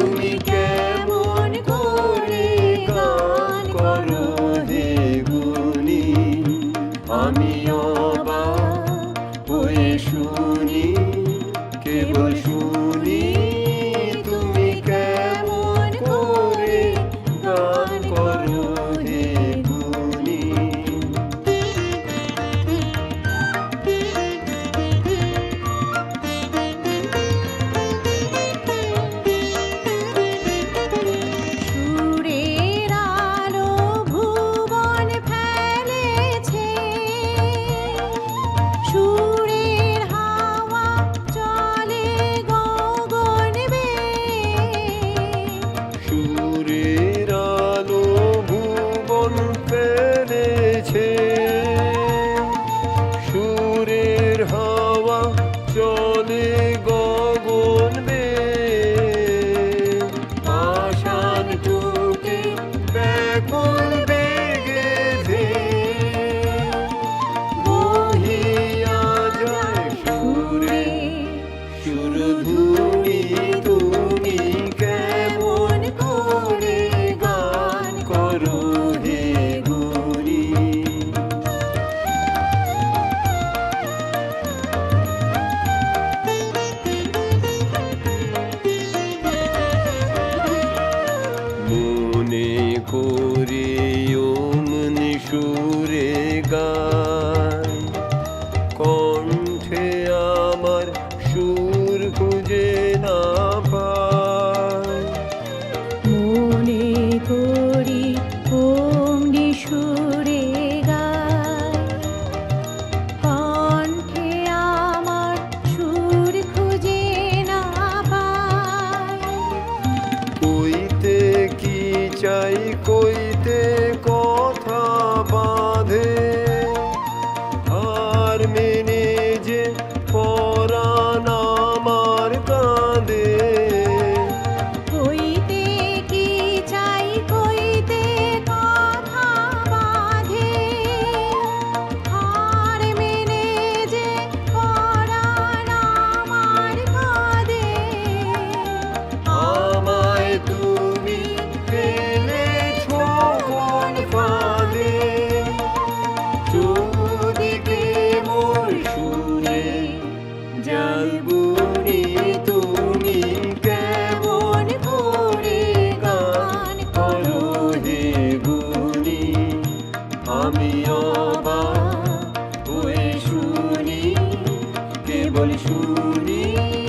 তুমি কেমন করে গান করো হে করে অমনি সুরে গায় কণ্ঠে আমার সুর খুঁজে না পায়। মনে করি অমনি সুরে গায় কণ্ঠে আমার সুর খুঁজে না পায়। কইতে কি চাই কইতে jure.